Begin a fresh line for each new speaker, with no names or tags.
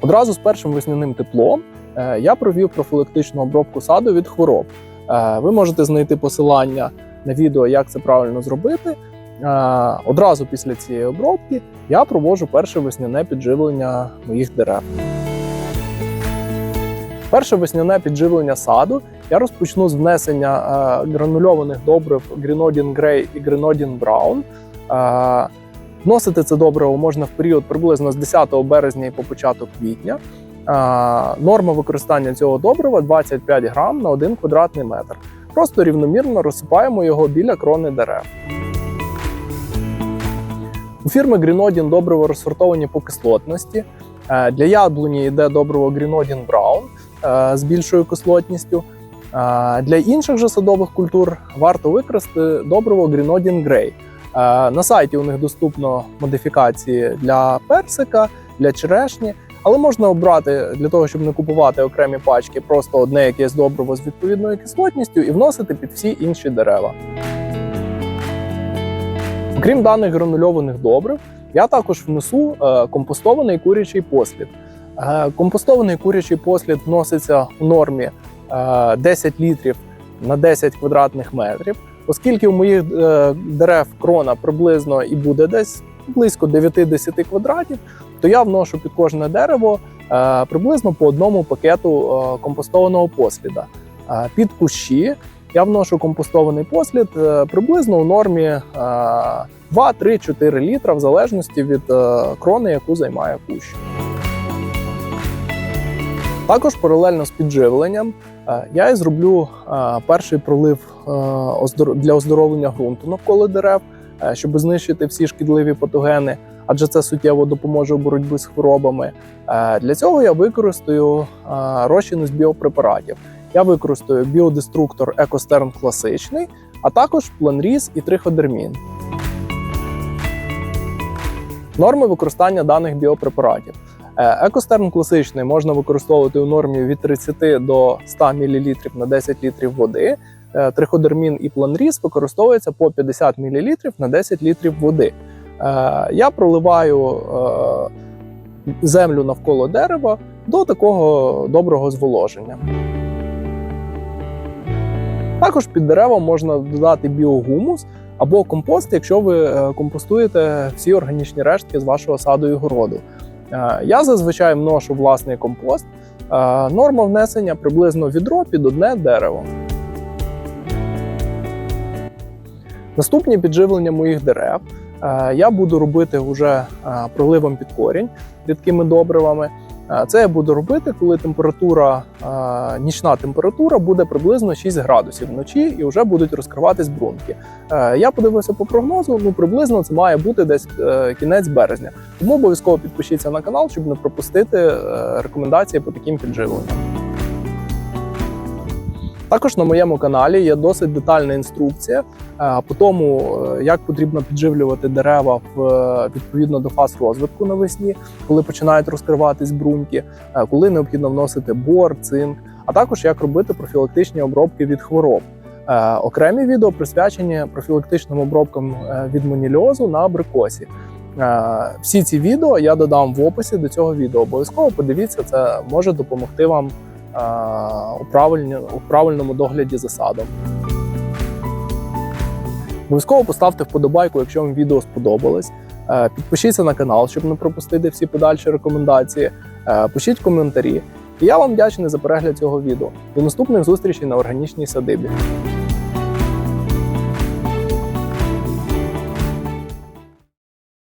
Одразу з першим весняним теплом е, я провів профілактичну обробку саду від хвороб. Е, Ви можете знайти посилання на відео, як це правильно зробити. Е, Одразу після цієї обробки я проводжу перше весняне підживлення моїх дерев. Перше весняне підживлення саду я розпочну з внесення гранульованих добрив Грінодін Грей і Грінодін Браун. Вносити це добриво можна в період приблизно з 10 березня і по початок квітня. Норма використання цього добрива 25 грам на 1 квадратний метр. Просто рівномірно розсипаємо його біля крони дерев. У фірми Грінодін добриво розсортовані по кислотності. Е, Для яблуні йде добриво Грінодін Браун е, з більшою кислотністю. Е, Для інших же садових культур варто використати добриво Грінодін Грей. Е, На сайті у них доступно модифікації для персика, для черешні, але можна обрати для того, щоб не купувати окремі пачки, просто одне якесь добриво з відповідною кислотністю і вносити під всі інші дерева. Окрім даних гранульованих добрив, я також внесу е, компостований курячий послід. Е, Компостований курячий послід вноситься у нормі е, 10 літрів на 10 квадратних метрів. Оскільки у моїх е, дерев крона приблизно і буде десь близько 9-10 квадратів, то я вношу під кожне дерево е, приблизно по одному пакету е, компостованого посліда. Під кущі я вношу компостований послід приблизно у нормі е, 2-3-4 літра, в залежності від крони, яку займає кущ. Також паралельно з підживленням я і зроблю е, перший пролив е, для оздоровлення ґрунту навколо дерев, е, щоб знищити всі шкідливі патогени, адже це суттєво допоможе у боротьбі з хворобами. Е, Для цього я використаю е, розчин з біопрепаратів. Я використаю біодеструктор Екостерн класичний, а також планріз і триходермін. Норми використання даних біопрепаратів. Е, Екостерн класичний можна використовувати у нормі від 30 до 100 мл на 10 літрів води. Е, Триходермін і планріз використовується по 50 мл на 10 літрів води. Е, Я проливаю землю навколо дерева до такого доброго зволоження. Також під деревом можна додати біогумус або компост, якщо ви компостуєте всі органічні рештки з вашого саду і городу. Е, Я зазвичай вношу власний компост. Е, Норма внесення приблизно відро під одне дерево. Наступні підживлення моїх дерев е, я буду робити вже проливом під корінь рідкими добривами. Це я буду робити, коли температура, нічна температура буде приблизно 6 градусів вночі і вже будуть розкриватись брунки. Е, Я подивився по прогнозу, ну приблизно це має бути десь е, кінець березня. Тому обов'язково підпишіться на канал, щоб не пропустити е, рекомендації по таким підживленням. Також на моєму каналі є досить детальна інструкція по тому, е, як потрібно підживлювати дерева в, е, відповідно до фаз розвитку навесні, коли починають розкриватись бруньки, е, коли необхідно вносити бор, цинк, а також як робити профілактичні обробки від хвороб. Окремі відео присвячені профілактичним обробкам від монільозу на абрикосі. Всі ці відео я додам в описі до цього відео. Обов'язково подивіться, це може допомогти вам у правильному догляді за садом. Обов'язково поставте вподобайку, якщо вам відео сподобалось. Е, Підпишіться на канал, щоб не пропустити всі подальші рекомендації. Е, Пишіть коментарі. І я вам вдячний за перегляд цього відео. До наступних зустрічей на органічній садибі.